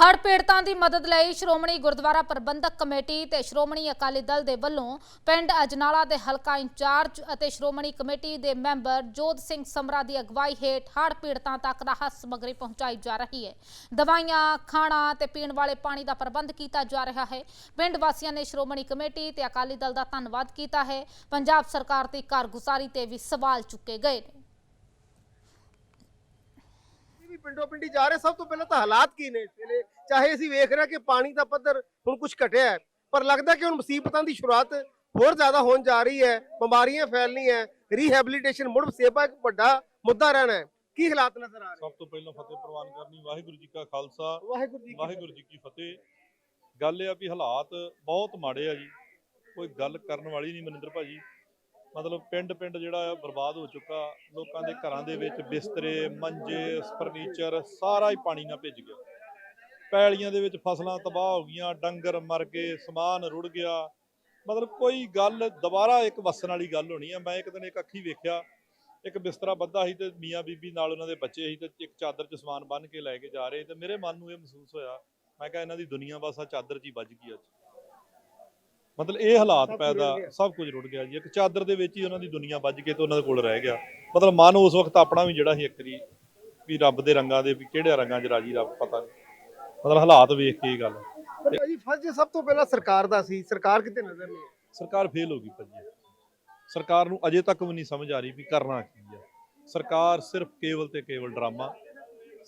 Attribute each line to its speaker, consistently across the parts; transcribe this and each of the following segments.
Speaker 1: ਹੜ੍ਹ ਪੀੜਤਾਂ ਦੀ ਮਦਦ ਲਈ ਸ਼੍ਰੋਮਣੀ ਗੁਰਦੁਆਰਾ ਪ੍ਰਬੰਧਕ ਕਮੇਟੀ ਤੇ ਸ਼੍ਰੋਮਣੀ ਅਕਾਲੀ ਦਲ ਦੇ ਵੱਲੋਂ ਪਿੰਡ ਅਜਨਾਲਾ ਦੇ ਹਲਕਾ ਇੰਚਾਰਜ ਅਤੇ ਸ਼੍ਰੋਮਣੀ ਕਮੇਟੀ ਦੇ ਮੈਂਬਰ ਜੋਤ ਸਿੰਘ ਸਮਰਾ ਦੀ ਅਗਵਾਈ ਹੇਠ ਹੜ੍ਹ ਪੀੜਤਾਂ ਤੱਕ ਰਾਹਤ ਸਮੱਗਰੀ ਪਹੁੰਚਾਈ ਜਾ ਰਹੀ ਹੈ। ਦਵਾਈਆਂ, ਖਾਣਾ ਤੇ ਪੀਣ ਵਾਲੇ ਪਾਣੀ ਦਾ ਪ੍ਰਬੰਧ ਕੀਤਾ ਜਾ ਰਿਹਾ ਹੈ। ਪਿੰਡ ਵਾਸੀਆਂ ਨੇ ਸ਼੍ਰੋਮਣੀ ਕਮੇਟੀ ਤੇ ਅਕਾਲੀ ਦਲ ਦਾ ਧੰਨਵਾਦ ਕੀਤਾ ਹੈ। ਪੰਜਾਬ ਸਰਕਾਰ ਦੀ ਕਾਰਗੁਜ਼ਾਰੀ ਤੇ ਵੀ ਸਵਾਲ ਚੁੱਕੇ ਗਏ ਨੇ
Speaker 2: ਅਸੀਂ ਵੀ ਪਿੰਡੋਂ ਪਿੰਡੀ ਜਾ ਰਹੇ ਸਭ ਤੋਂ ਪਹਿਲਾਂ ਤਾਂ ਹਾਲਾਤ ਕੀ ਨੇ ਇਸ ਵੇਲੇ? ਚਾਹੇ ਅਸੀਂ ਵੇਖ ਰਹੇ ਕਿ ਪਾਣੀ ਦਾ ਪੱਧਰ ਹੁਣ ਕੁਝ ਘਟਿਆ ਹੈ ਪਰ ਲੱਗਦਾ ਕਿ ਹੁਣ ਮੁਸੀਬਤਾਂ ਦੀ ਸ਼ੁਰੂਆਤ ਹੋਰ ਜ਼ਿਆਦਾ ਹੋਣ ਜਾ ਰਹੀ ਹੈ ਬਿਮਾਰੀਆਂ ਫੈਲਣੀਆਂ ਹੈ ਰੀਹੈਬਿਲਿਟੇਸ਼ਨ ਮੁੜ ਸੇਵਾ ਇੱਕ ਵੱਡਾ ਮੁੱਦਾ ਰਹਿਣਾ ਹੈ। ਕੀ ਹਾਲਾਤ ਨਜ਼ਰ ਆ ਰਹੇ?
Speaker 3: ਸਭ ਤੋਂ ਪਹਿਲਾਂ ਫਤਿਹ ਪ੍ਰਵਾਨ ਕਰਨੀ ਵਾਹਿਗੁਰੂ ਜੀ ਕਾ ਖਾਲਸਾ
Speaker 2: ਵਾਹਿਗੁਰੂ ਜੀ
Speaker 3: ਵਾਹਿਗੁਰੂ ਜੀ ਕੀ ਫਤਿਹ। ਗੱਲ ਇਹ ਆ ਵੀ ਹਾਲਾਤ ਬਹੁਤ ਮਾੜੇ ਆ ਜੀ ਕੋਈ ਗੱਲ ਕਰਨ ਵਾਲੀ ਨਹੀਂ ਮਨਿੰਦਰ ਭਾਜੀ। ਮਤਲਬ ਪਿੰਡ ਪਿੰਡ ਜਿਹੜਾ ਆ ਬਰਬਾਦ ਹੋ ਚੁੱਕਾ, ਲੋਕਾਂ ਦੇ ਘਰਾਂ ਦੇ ਵਿੱਚ ਬਿਸਤਰੇ, ਮੰਜੇ ਫਰਨੀਚਰ ਸਾਰਾ ਹੀ ਪਾਣੀ ਨਾਲ ਭਿੱਜ ਗਿਆ। ਪੈਲੀਆਂ ਦੇ ਵਿੱਚ ਫਸਲਾਂ ਤਬਾਹ ਹੋ ਗਈਆਂ, ਡੰਗਰ ਮਰ ਗਏ, ਸਮਾਨ ਰੁੜ ਗਿਆ। ਮਤਲਬ ਕੋਈ ਗੱਲ, ਦੁਬਾਰਾ ਇੱਕ ਵਸਣ ਵਾਲੀ ਗੱਲ ਹੋਣੀ ਆ। ਮੈਂ ਇੱਕ ਦਿਨ ਇੱਕ ਅੱਖੀ ਵੇਖਿਆ, ਇੱਕ ਬਿਸਤਰਾ ਬੱਧਾ ਸੀ ਤੇ ਮੀਆਂ ਬੀਬੀ ਨਾਲ ਉਹਨਾਂ ਦੇ ਬੱਚੇ ਸੀ ਤੇ ਇੱਕ ਚਾਦਰ 'ਚ ਸਮਾਨ ਬੰਨ ਕੇ ਲੈ ਕੇ ਜਾ ਰਹੇ ਤੇ ਮੇਰੇ ਮਨ ਨੂੰ ਇਹ ਮਹਿਸੂਸ ਹੋਇਆ, ਮੈਂ ਕਿਹਾ ਇਹਨਾਂ ਦੀ ਦੁਨੀਆ ਬਸ ਆ ਚਾਦਰ 'ਚ ਹੀ ਵੱਜ ਗਈ ਅੱਜ। ਮਤਲਬ ਇਹ ਹਾਲਾਤ ਪੈਦਾ। ਸਭ ਕੁਝ ਰੁੜ ਗਿਆ ਜੀ। ਇੱਕ ਚਾਦਰ ਦੇ ਵਿੱਚ ਹੀ ਉਹਨਾਂ ਦੀ ਦੁਨੀਆ ਵੱਜ ਕੇ ਤੇ ਉਹਨਾਂ ਦੇ ਕੋਲ ਰਹਿ ਗਿਆ। ਮਤਲਬ ਮਨ ਉਸ ਵਕਤ ਆਪਣਾ ਵੀ ਜਿਹੜਾ ਸੀ ਇੱਕ ਵਾਰੀ ਵੀ ਰੱਬ ਦੇ ਰੰਗਾਂ ਦੇ ਵੀ ਕਿਹੜੇ ਰੰਗਾਂ 'ਚ ਰਾਜੀ ਰੱਬ ਪਤਾ ਨਹੀਂ। ਮਤਲਬ ਹਾਲਾਤ ਵੇਖ ਕੇ ਇਹ ਗੱਲ।
Speaker 2: ਭਾਜੀ ਫਰਜ਼ ਸਭ ਤੋਂ ਪਹਿਲਾਂ ਸਰਕਾਰ ਦਾ ਸੀ। ਸਰਕਾਰ ਕਿਤੇ ਨਜ਼ਰ ਨਹੀਂ
Speaker 3: ਸਰਕਾਰ ਫੇਲ ਹੋ ਗਈ ਭਾਜੀ। ਸਰਕਾਰ ਨੂੰ ਅਜੇ ਤੱਕ ਵੀ ਨਹੀਂ ਸਮਝ ਆ ਰਹੀ ਵੀ ਕਰਨਾ ਕੀ ਹੈ ਸਰਕਾਰ ਸਿਰਫ ਕੇਵਲ ਤੇ ਕੇਵਲ ਡਰਾਮਾ।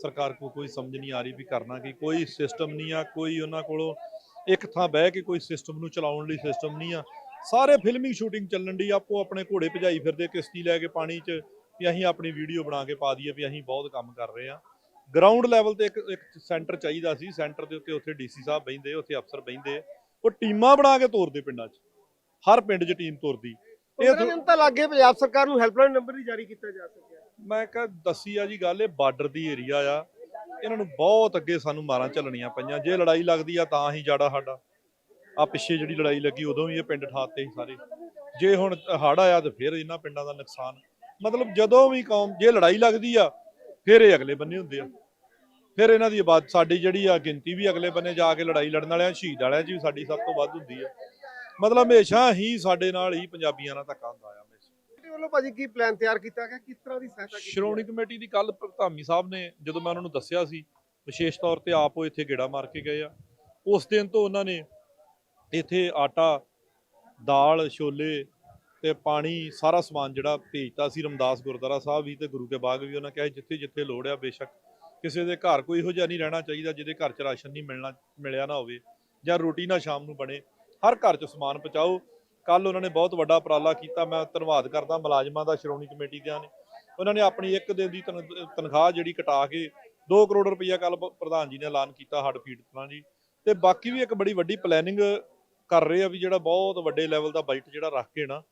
Speaker 3: ਸਰਕਾਰ ਕੋ ਕੋਈ ਸਮਝ ਨਹੀਂ ਆ ਰਹੀ ਵੀ ਕਰਨਾ ਕੀ। ਕੋਈ ਸਿਸਟਮ ਨਹੀਂ ਆ ਕੋਈ ਉਹਨਾਂ ਕੋਲੋਂ ਇੱਕ ਥਾਂ ਬਹਿ ਕੇ ਕੋਈ ਸਿਸਟਮ ਨੂੰ ਚਲਾਉਣ ਲਈ ਸਿਸਟਮ ਨਹੀਂ ਆ। ਸਾਰੇ ਫਿਲਮਿੰਗ ਸ਼ੂਟਿੰਗ ਚੱਲਣ ਦੀ ਆਪੋ ਆਪਣੇ ਘੋੜੇ ਭਜਾਈ ਫਿਰਦੇ ਕਿਸ਼ਤੀ ਲੈ ਕੇ ਪਾਣੀ 'ਚ ਵੀ ਅਸੀਂ ਆਪਣੀ ਵੀਡੀਓ ਬਣਾ ਕੇ ਪਾ ਦਈਏ ਵੀ ਅਸੀਂ ਬਹੁਤ ਕੰਮ ਕਰ ਰਹੇ ਆ। ਗਰਾਊਂਡ ਲੈਵਲ ਤੇ ਇੱਕ ਇੱਕ ਸੈਂਟਰ ਚਾਹੀਦਾ ਸੀ ਸੈਂਟਰ ਦੇ ਉੱਤੇ ਉੱਥੇ ਡੀਸੀ ਸਾਹਿਬ ਬੈਂਦੇ ਉੱਥੇ ਅਫਸਰ ਬੈਂਦੇ ਉਹ ਟੀਮਾਂ ਬਣਾ ਕੇ ਤੋਰਦੇ ਪਿੰਡਾਂ 'ਚ। ਹਰ ਪਿੰਡ 'ਚ ਟੀਮ ਤੁਰਦੀ। ਇਹ
Speaker 2: 15 ਦਿਨ ਤਾਂ ਲੱਗੇ ਪੰਜਾਬ ਸਰਕਾਰ ਨੂੰ ਹੈਲਪਲਾਈਨ ਨੰਬਰ ਨਹੀਂ ਜਾਰੀ ਕੀਤਾ ਜਾ ਸਕਿਆ।
Speaker 3: ਮੈਂ ਕਿਹਾ ਦੱਸੀ ਆ ਜੀ ਗੱਲ ਇਹ ਬਾਰਡਰ ਦੀ ਏਰੀਆ ਆ। ਇਹਨਾਂ ਨੂੰ ਬਹੁਤ ਅੱਗੇ ਸਾਨੂੰ ਮਾਰਾਂ ਚੱਲਣੀਆਂ ਪਈਆਂ। ਜੇ ਲੜਾਈ ਲੱਗਦੀ ਆ ਤਾਂ ਹੀ ਜਾੜਾ ਸਾਡਾ। ਆ ਪਿੱਛੇ ਜਿਹੜੀ ਲੜਾਈ ਲੱਗੀ ਉਦੋਂ ਵੀ ਇਹ ਪਿੰਡ ਠਾਤੇ ਸੀ ਸਾਰੇ। ਜੇ ਹੁਣ ਹੜ ਆਇਆ ਤੇ ਫਿਰ ਇਹਨਾਂ ਪਿੰਡਾਂ ਦਾ ਨੁਕਸਾਨ। ਮਤਲਬ ਜਦੋਂ ਵੀ ਕੌਮ, ਜੇ ਲੜਾਈ ਲੱਗਦੀ ਆ, ਫਿਰ ਇਹ ਅਗਲੇ ਬੰਨੇ ਹੁੰਦੇ ਆ। ਫਿਰ ਇਹਨਾਂ ਦੀ ਆਬਾਦ, ਸਾਡੀ ਜਿਹੜੀ ਆ ਗਿਣਤੀ ਵੀ ਅਗਲੇ ਬੰਨੇ ਜਾ ਕੇ ਲੜਾਈ ਲੜਨ ਵਾਲਿਆਂ, ਸ਼ਹੀਦ ਵਾਲਿਆਂ 'ਚ ਵੀ ਸਾਡੀ ਸਭ ਤੋਂ ਵੱਧ ਹੁੰਦੀ ਆ। ਮਤਲਬ ਹਮੇਸ਼ਾ ਹੀ ਸਾਡੇ ਨਾਲ ਹੀ ਪੰਜਾਬੀਆਂ ਨਾਲ ਧੱਕਾ ਹੁੰਦਾ
Speaker 2: ਵੱਲੋਂ ਭਾਜੀ ਕੀ ਪਲਾਨ ਤਿਆਰ ਕੀਤਾ ਗਿਆ? ਕਿਸ ਤਰ੍ਹਾਂ ਦੀ ਸਹਾਇਤਾ ਕੀਤੀ
Speaker 3: ਸ਼੍ਰੋਮਣੀ ਕਮੇਟੀ ਦੀ ਕੱਲ ਧਾਮੀ ਸਾਹਿਬ ਨੇ, ਜਦੋਂ ਮੈਂ ਉਹਨਾਂ ਨੂੰ ਦੱਸਿਆ ਸੀ, ਵਿਸ਼ੇਸ਼ ਤੌਰ ਤੇ ਆਪ ਉਹ ਇੱਥੇ ਗੇੜਾ ਮਾਰ ਕੇ ਗਏ ਆ। ਉਸ ਦਿਨ ਤੋਂ ਉਹਨਾਂ ਨੇ ਇੱਥੇ ਆਟਾ, ਦਾਲ, ਛੋਲੇ ਤੇ ਪਾਣੀ, ਸਾਰਾ ਸਮਾਨ ਜਿਹੜਾ ਭੇਜਤਾ ਸੀ ਰਮਦਾਸ ਗੁਰਦੁਆਰਾ ਸਾਹਿਬ ਵੀ ਤੇ ਗੁਰੂ ਕੇ ਬਾਗ ਵੀ। ਉਹਨਾਂ ਕਿਹਾ ਜਿੱਥੇ ਜਿੱਥੇ ਲੋੜ ਆ, ਬੇਸ਼ੱਕ ਕਿਸੇ ਦੇ ਘਰ ਕੋਈ ਇਹੋ ਜਿਹਾ ਨਹੀਂ ਰਹਿਣਾ ਚਾਹੀਦਾ, ਜਿਹਦੇ ਘਰ 'ਚ ਰਾਸ਼ਨ ਨਹੀਂ ਮਿਲਣਾ, ਮਿਲਿਆ ਨਾ ਹੋਵੇ ਜਾਂ ਰੋਟੀ ਨਾ ਸ਼ਾਮ ਨੂੰ ਬਣੇ। ਹਰ ਘਰ 'ਚ ਸਮਾਨ ਪਹੁੰਚਾਓ ਕੱਲ ਉਹਨਾਂ ਨੇ ਬਹੁਤ ਵੱਡਾ ਉਪਰਾਲਾ ਕੀਤਾ। ਮੈਂ ਧੰਨਵਾਦ ਕਰਦਾ ਮੁਲਾਜ਼ਮਾਂ ਦਾ ਸ਼੍ਰੋਮਣੀ ਕਮੇਟੀ ਦਿਆਂ ਨੇ। ਉਹਨਾਂ ਨੇ ਆਪਣੀ ਇੱਕ ਦਿਨ ਦੀ ਤਨ- ਤਨਖਾਹ ਜਿਹੜੀ ਕਟਾ ਕੇ 2 ਕਰੋੜ ਰੁਪਈਆ ਕੱਲ ਪ੍ਰਧਾਨ ਜੀ ਨੇ ਐਲਾਨ ਕੀਤਾ ਹੱਡ ਫੀਡ ਤਰ੍ਹਾਂ ਜੀ ਤੇ ਬਾਕੀ ਵੀ ਇੱਕ ਬੜੀ ਵੱਡੀ ਪਲੈਨਿੰਗ ਕਰ ਰਹੇ ਆ ਵੀ ਜਿਹੜਾ ਬਹੁਤ ਵੱਡੇ ਲੈਵਲ ਦਾ ਬਜਟ ਜਿਹੜਾ ਰੱਖ ਕੇ ਨਾ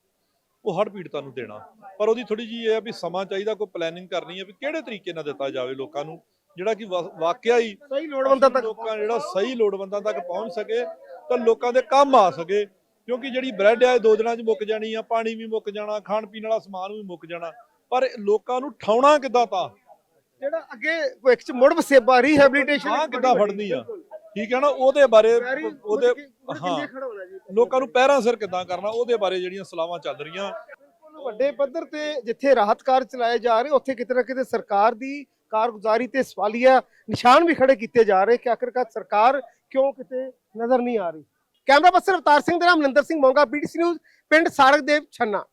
Speaker 3: ਉਹ ਹੜ੍ਹ ਪੀੜਤਾਂ ਨੂੰ ਦੇਣਾ। ਪਰ ਉਹਦੀ ਥੋੜੀ ਜੀ ਇਹ ਆ ਵੀ ਸਮਾਂ ਚਾਹੀਦਾ ਕੋਈ ਪਲੈਨਿੰਗ ਕਰਨੀ ਹੈ ਵੀ ਕਿਹੜੇ ਤਰੀਕੇ ਨਾਲ ਦਿੱਤਾ ਜਾਵੇ ਲੋਕਾਂ ਨੂੰ ਜਿਹੜਾ ਕਿ ਵਾਕਿਆ ਹੀ
Speaker 2: ਸਹੀ ਲੋੜਵੰਦਾਂ ਤੱਕ
Speaker 3: ਲੋਕਾਂ ਜਿਹੜਾ ਸਹੀ ਲੋੜਵੰਦਾਂ ਤੱਕ ਪਹੁੰਚ ਸਕੇ ਤਾਂ ਲੋਕਾਂ ਦੇ ਕੰਮ ਆ ਸਕੇ। ਕਿਉਂਕਿ ਜਿਹੜੀ ਬ੍ਰੈਡ ਆ ਇਹ ਦੋ ਦਿਨਾਂ 'ਚ ਮੁੱਕ ਜਾਣੀ ਆ ਪਾਣੀ ਵੀ ਮੁੱਕ ਜਾਣਾ ਖਾਣ ਪੀਣ ਵਾਲਾ ਸਮਾਨ ਵੀ ਮੁੱਕ ਜਾਣਾ। ਪਰ ਲੋਕਾਂ ਨੂੰ ਠਾਉਣਾ ਕਿੱਦਾਂ ਤਾਂ?
Speaker 2: ਜਿਹੜਾ ਅੱਗੇ ਭਵਿੱਖ ਚ ਮੁੜ ਵਸੇਬਾ ਰੀਹੈਬਿਲਿਟੇਸ਼ਨ
Speaker 3: ਹਾਂ, ਕਿੱਦਾਂ ਫੜਨੀ ਆ? ਠੀਕ ਹੈ ਨਾ? ਉਹਦੇ ਬਾਰੇ ਉਹਦੇ ਹਾਂ। ਲੋਕਾਂ ਨੂੰ ਪਹਿਰਾਂ ਸਿਰ ਕਿੱਦਾਂ ਕਰਨਾ? ਉਹਦੇ ਬਾਰੇ ਜਿਹੜੀਆਂ ਸਲਾਹਾਂ ਚੱਲ ਰਹੀਆਂ।
Speaker 2: ਵੱਡੇ ਪੱਧਰ ਤੇ ਜਿੱਥੇ ਰਾਹਤ ਕਾਰਜ ਚਲਾਏ ਜਾ ਰਹੇ ਉੱਥੇ ਕਿਤੇ ਨਾ ਕਿਤੇ ਸਰਕਾਰ ਦੀ ਕਾਰਗੁਜ਼ਾਰੀ ਤੇ ਸਵਾਲੀਆ ਨਿਸ਼ਾਨ ਵੀ ਖੜੇ ਕੀਤੇ ਜਾ ਰਹੇ ਕਿ ਆਖਿਰਕਾਰ ਸਰਕਾਰ ਕਿਉਂ ਕਿਤੇ ਨਜ਼ਰ ਨਹੀਂ ਆ ਰਹੀ? ਕੈਮਰਾ ਪਰਸਨ ਅਵਤਾਰ ਸਿੰਘ ਦੇ ਨਾਮ ਮਨਿੰਦਰ ਸਿੰਘ ਮੋਂਗਾ ਬੀਟੀਸੀ ਨਿਊਜ਼ ਪਿੰਡ ਸਾਰਕ ਦੇਵ ਛੰਨਾ।